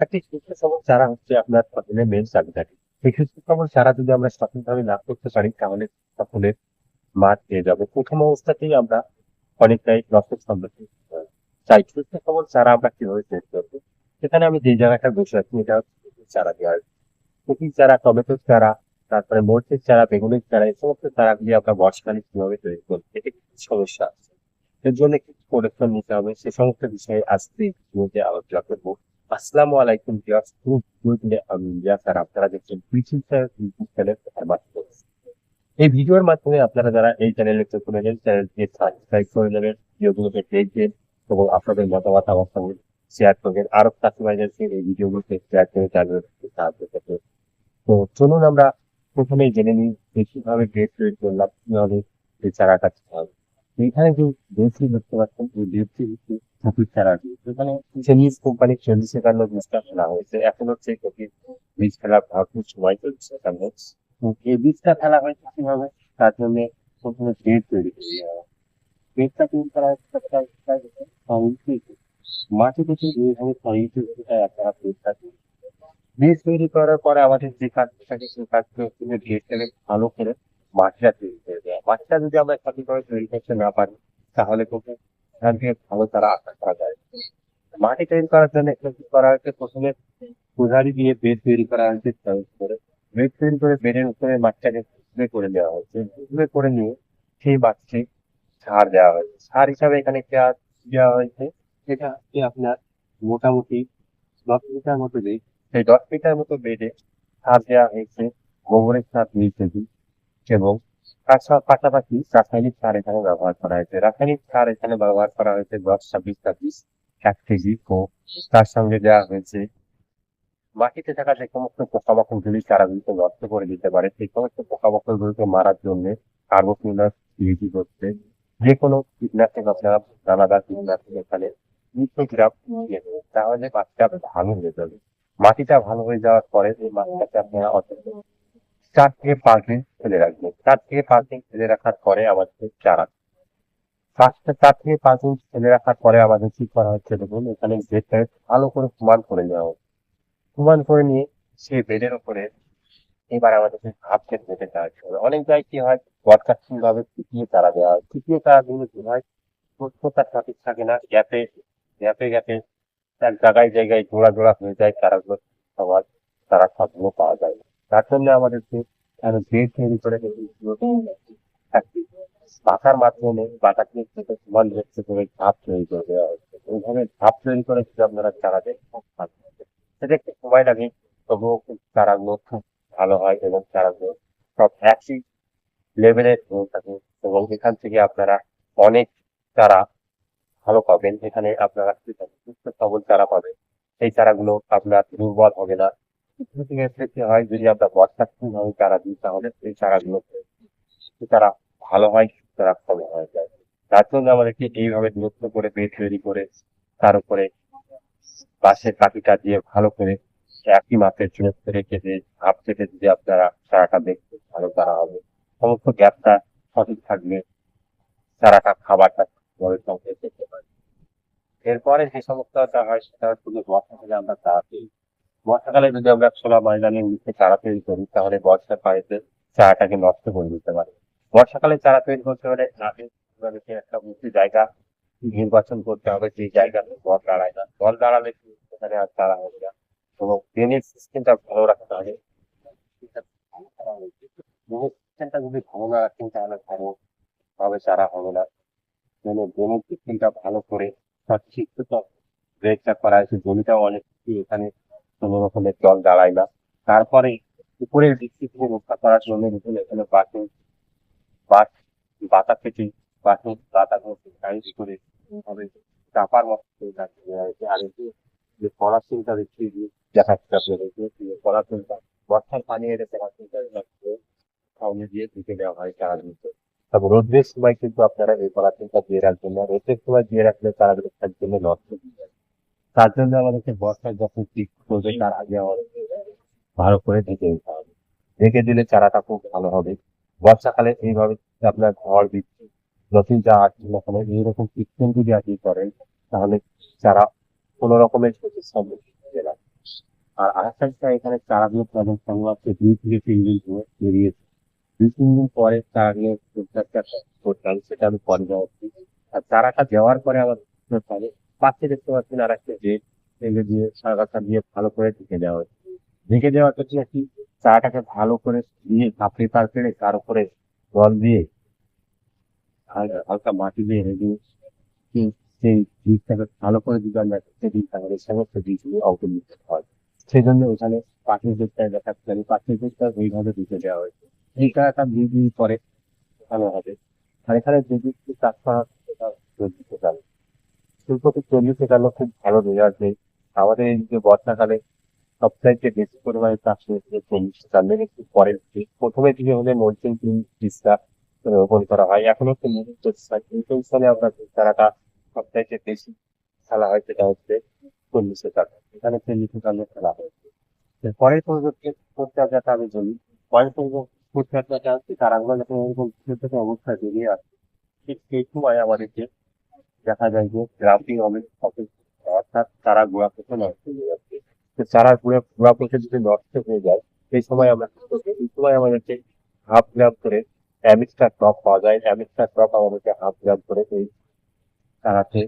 একটি সুস্থ সবল চারা হচ্ছে আপনার ফসলের মেন চাবিকাঠি এই সুস্থ সবল চারা যদি আমরা সঠিকভাবে না করতে পারি, তাহলে ফসলের মাঠ পেয়ে যাবে। প্রথম অবস্থাতেই আমরা অনেকটাই লসের সম্মুখীন। তাই সুস্থ সবল চারা আমরা কীভাবে তৈরি করব? সেখানে আমি যে জায়গাটা বসে আছি, এটা হচ্ছে চারা দেওয়ার কপির চারা টমেটোর চারা তারপরে মরিচের চারা বেগুনের চারা এই সমস্ত চারাগুলি আমরা বর্ষাকালে কীভাবে তৈরি করব, এতে কিছু সমস্যা আছে? এর জন্য কিছু পরিশ্রম নিতে হবে, সে সমস্ত বিষয়ে আজকে ভিডিওতে আলোচনা করব। আসসালামু আলাইকুম ভিউয়ার্স। খুব গুড আমি ইলিয়াস আর আপনারা দেখছেন পিছিল ইউটিউব চ্যানেল এই ভিডিওর মাধ্যমে আপনারা যারা এই চ্যানেলে নতুন করেছেন চ্যানেলটি সাবস্ক্রাইব করে নেবেন, ভিডিওগুলোকে দেখবেন এবং আপনাদের মতামত আমার সঙ্গে শেয়ার করবেন। আরও কাস্টমাইজারকে এই ভিডিওগুলোকে শেয়ার করে তাদের সাহায্য করতে তো চলুন আমরা প্রথমেই জেনে নিই যে কীভাবে ড্রেস তৈরি করলাম, কীভাবে এই চারাটা হবে এখানে যে ড্রেসটি দেখতে পাচ্ছেন, এই ড্রেসটি হচ্ছে কপির চারাটি এখানে চেনিস কোম্পানির চল্লিশ একান্ন বীজটা ফেলা হয়েছে। এখন হচ্ছে কপির বীজ ফেলা ভরপুর সময় চলছে এখানে এই বীজটা ফেলা হয়েছে কীভাবে? তার জন্য প্রথমে বেড তৈরি করে নেওয়া হয়। তৈরি করা হচ্ছে মাটি থেকে এইভাবে সংগীত একটা বেডটা তৈরি বীজ তৈরি করার পরে আমাদের যে কাজটা থাকে সেই কাজটা হচ্ছে ভেজটাকে ভালো করে মাটিটা তৈরি করে মাটিটা যদি আমরা সঠিকভাবে করতে না পারি, তাহলে কিন্তু এখান থেকে ভালো তারা আশা করা যায়। মাটি তৈরি করার জন্য এখানে কি করা হয়েছে? প্রথমে কুদারি দিয়ে বেড তৈরি করা হয়েছে করে। বেড তৈরি করে বেডের উপরে স্প্রে করে দেওয়া হয়েছে। করে নিয়ে সেই মাটিতে সার দেওয়া হয়েছে। সার হিসাবে এখানে দেওয়া দেওয়া হয়েছে? এটা আপনার মোটামুটি দশ মিটার মতো বেড সেই দশ মিটার মতো বেডে সার দেওয়া হয়েছে। গোবরের সার কেজি এবং তার পাশাপাশি রাসায়নিক সার এখানে ব্যবহার করা হয়েছে। রাসায়নিক সার এখানে ব্যবহার করা হয়েছে দশ ছাব্বিশ ছাব্বিশ এক কেজি ও তার সঙ্গে দেওয়া হয়েছে মাটিতে থাকা যে সমস্ত পোকামাকড় গুলি চারাগুলিকে নষ্ট করে দিতে পারে। সেই সমস্ত পোকামাকড় গুলিকে মারার জন্য কার্বোফিনাস ইউজ করছে যে কোনো কীটনাশক আপনারা দানাদার কীটনাশক এখানে তাহলে মাটিটা ভালো হয়ে যাবে। মাটিটা ভালো হয়ে যাওয়ার পরে এই মাটিটাকে আপনারা অন্তত চার থেকে পাঁচ দিন ফেলে থেকে পাঁচ দিন ফেলে রাখার পরে আমাদের চারা। পাঁচটা চার থেকে পাঁচ দিন ফেলে রাখার পরে আমাদের কি করা হচ্ছে দেখুন, এখানে বেডটা ভালো করে সমান করে নেওয়া হচ্ছে। সমান করে নিয়ে সেই বেডের উপরে এবার আমাদেরকে ভাব খেতে দিতে সাহায্য হবে অনেক জায়গায় কি হয় বরকাস্টিং ভাবে ফুটিয়ে চারা দেওয়া হয়। ফুটিয়ে চারা দিলে কি হয় সুস্থতা সঠিক থাকে না গ্যাপে গ্যাপে গ্যাপে এক জায়গায় জায়গায় জোড়া জোড়া হয়ে যায়, চারাগুলো সবার তারা সবগুলো পাওয়া যায়। তার জন্য আমাদেরকে বেড তৈরি করে একটি পাতার মাধ্যমে পাতাকে সমান হচ্ছে করে ধাপ তৈরি করে দেওয়া হচ্ছে। এইভাবে ধাপ তৈরি করে যদি আপনারা ভালো সেটা একটু সময় লাগে, তবুও চারাগুলো খুব ভালো হয় এবং চারাগুলো সব একই লেভেলের থাকে এবং এখান থেকে আপনারা অনেক চারা ভালো পাবেন। এখানে আপনারা সুস্থ সবল চারা পাবেন এই চারাগুলো আপনার দুর্বল হবে না। থেকে হয় যদি আমরা বর্ষাকালীন ভাবে চারা দিই তাহলে এই চারাগুলো চারা ভালো হয়, তারা ফল হয়ে যায়। তার জন্য আমাদেরকে এইভাবে দূরত্ব করে বেড তৈরি করে, তার উপরে বাঁশের কাঠিটা দিয়ে ভালো করে একই মাপের চুড়ে করে কেটে, হাফ কেটে যদি আপনারা চারাটা দেখতে ভালো চারা হবে। সমস্ত গ্যাপটা সঠিক থাকবে। চারাটা খাবারটা ভাবে সংকেত করতে পারে এরপরে যে সমস্যাটা হয়, সেটা যে বর্ষাকালে আমরা পেয়ে বর্ষাকালে যদি আমরা খোলা ময়দানে নিচে চারা তৈরি করি, তাহলে বর্ষার পানিতে চারাটাকে নষ্ট করে দিতে পারে। বর্ষাকালে চারা তৈরি করতে হলে একটা উঁচু জায়গা নির্বাচন করতে হবে, যে জায়গাতে জল দাঁড়ায় না। জল দাঁড়ালে সেখানে আর চারা হবে না। এবং ড্রেনেজ সিস্টেমটা ভালো রাখতে হবে ড্রেনেজ সিস্টেমটা যদি ভালো না রাখেন, তাহলে ভালো ভাবে চারা হবে না। মানে ড্রেনেজ সিস্টেমটা ভালো করে সঠিক ব্রেকটা করা হয়েছে জমিটাও অনেক এখানে কোনো রকমের জল দাঁড়ায় না। তারপরে উপরের দিকটি থেকে রক্ষা করার জন্য দেখুন এখানে বাকি বাট বাতা কেটে বাকি বাতা সাইজ করে হবে চাপার মতো আর যে- পলাশিনটা দেখছি দেখাচ্ছে আপনাদেরকে, যে বর্ষার পানি এলে পলাশিনটা সামনে দিয়ে ঢুকে দেওয়া হয় চারা দিতে তবে রোদ্রের সময় কিন্তু আপনারা এই পলাশিনটা দিয়ে রাখবেন না। রোদের সময় দিয়ে রাখলে তার জন্য নষ্ট হয়ে যায়। তার জন্য আমাদেরকে বর্ষায় যখন ঠিক করবে, তার আগে আমাদেরকে ভালো করে ঢেকে দিতে হবে। ঢেকে দিলে চারাটা খুব ভালো হবে। বর্ষাকালে এইভাবে আপনার ঘর দিচ্ছে নতুন যা আছে ওখানে এইরকম সিস্টেম যদি আপনি করেন, তাহলে চারা কোনো রকমের ক্ষতির সম্মুখীন হবে না। আর আরেকটা এখানে চারাগুলো সঙ্গে আছে, দুই থেকে তিন দিন ধরে বেরিয়েছে দুই তিন দিন পরে চারাগুলো করতাম সেটা আমি পরে যাচ্ছি আর চারাটা দেওয়ার পরে আমার পাশে দেখতে পাচ্ছেন আর একটা জেট এগুলো দিয়ে সারাটা দিয়ে ভালো করে ঢেকে দেওয়া হয়েছে। ঢেকে দেওয়ার জন্য কি চারাটাকে ভালো করে দিয়ে কাপড়ে তার ফেলে তার উপরে জল দিয়ে হালকা মাটি দিয়ে রেখে সেই সেই বীজটাকে ভালো করে যদি আমরা সেদিন তাহলে সমস্ত বীজগুলো অঙ্কুরিত হয় সেই জন্য ওখানে পাখির দিকটায় দেখা যাচ্ছে পাখির দিকটা ওইভাবে দিতে দেওয়া হয়েছে। এইটা একটা দুই দিন পরে ভালো হবে। আর এখানে যে দিকটি চাষ করা হচ্ছে সেটা চল্লিশ শিল্পটি চল্লিশ একান্ন খুব ভালো রেজাল্ট নেই আমাদের এই যে বর্ষাকালে সবচাইতে বেশি পরিমাণে চাষ হয়েছে চল্লিশ একান্নের একটু পরের প্রথমে দিকে হলে নলচিং তিন বীজটা রোপণ করা হয়। এখন হচ্ছে মুড়ি চলছে কিন্তু স্থানে আমরা চারাটা সবচাইতে বেশি খেলা হয় সেটা হচ্ছে চল্লিশে টাকা এখানে চল্লিশে টাকা খেলা হয়েছে পরের পরিবর্তে পরিচর্যাটা আমি বলি, পরের পরিচর্যাটা হচ্ছে চারাগুলো যখন অবস্থায় বেরিয়ে আসে। ঠিক সেই সময় আমাদেরকে দেখা যায় যে গ্রাফটিং হবে অর্থাৎ চারা গোড়া থেকে নষ্ট হয়ে যাচ্ছে। চারা গোড়া গোড়া যদি নষ্ট হয়ে যায়, সেই সময় আমরা? এই সময় আমাদেরকে হাফ গ্রাম করে অ্যামিক্সটার টপ পাওয়া যায়। অ্যামিক্সটার টপ আমাদেরকে হাফ গ্রাম করে এই চারাতে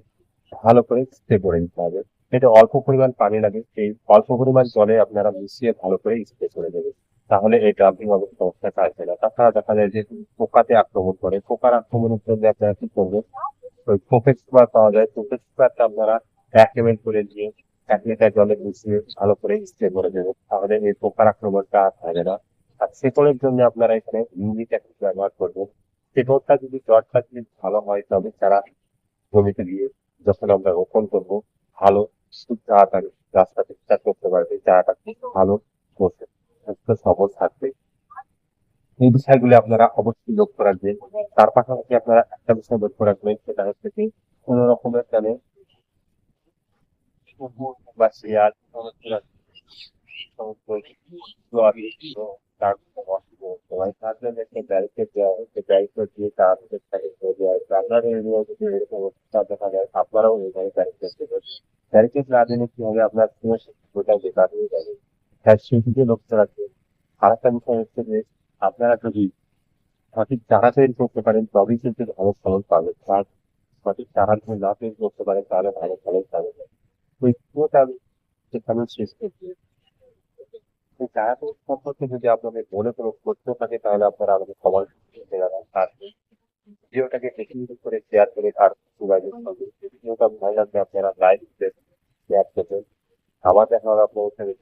ভালো করে স্প্রে করে দিতে হবে। এটা অল্প পরিমাণ পানি লাগে। সেই অল্প পরিমাণ জলে আপনারা মিশিয়ে ভালো করে স্প্রে করে দেবেন তাহলে এই ড্রাফটিং হবে সমস্যাটা আসবে না। তাছাড়া দেখা যায় যে পোকাতে আক্রমণ করে। পোকার আক্রমণের জন্য আপনারা কি করবেন? ওই প্রোফেট স্প্রে পাওয়া যায়। স্প্রেটা আপনারা এম করে দিয়ে এক লিটার জলে মিশিয়ে ভালো করে স্প্রে করে দেবেন। তাহলে এই পোকার আক্রমণটা আর থাকবে না। আর শেকড়ের জন্য আপনারা এখানে ইউনিট একটা ব্যবহার করবেন। শেকড়টা যদি জটটা যদি ভালো হয়, তবে তারা জমিতে দিয়ে যখন আমরা রোপণ করব, ভালো তাড়াতাড়ি গাছটা ঠিকঠাক করতে পারবে। চারাটা খুব ভালো বসে। সবল থাকবে। এই বিষয়গুলি আপনারা অবশ্যই লক্ষ্য রাখবেন তার পাশাপাশি আপনারা একটা বিষয় লক্ষ্য রাখবেন, সেটা হচ্ছে কি, কোন রকমের কানে কুকুর বা আপনার হয়ে যাবে হ্যাঁ সেদিকে লক্ষ্য রাখবেন আর একটা বিষয় হচ্ছে যে আপনারা যদি সঠিক চারা তৈরি করতে পারেন, তবেই কিন্তু ভালো ফলন পাবেন। আর সঠিক চারা যদি না তৈরি করতে পারেন, তাহলে ভালো ফলন পাবেন ওই পুরোটা আমি সেখানে শেষ করছি চারা তৈরি সম্পর্কে যদি আপনাদের মনে কোনো প্রশ্ন থাকে, তাহলে আপনারা আমাকে আর ভিডিওটাকে বেশি করে শেয়ার করে আর যোগাযোগ করবেন ভিডিওটা ভালো লাগলে আপনারা লাইক শেয়ার করবেন। আবার দেখা হবে আপনাদের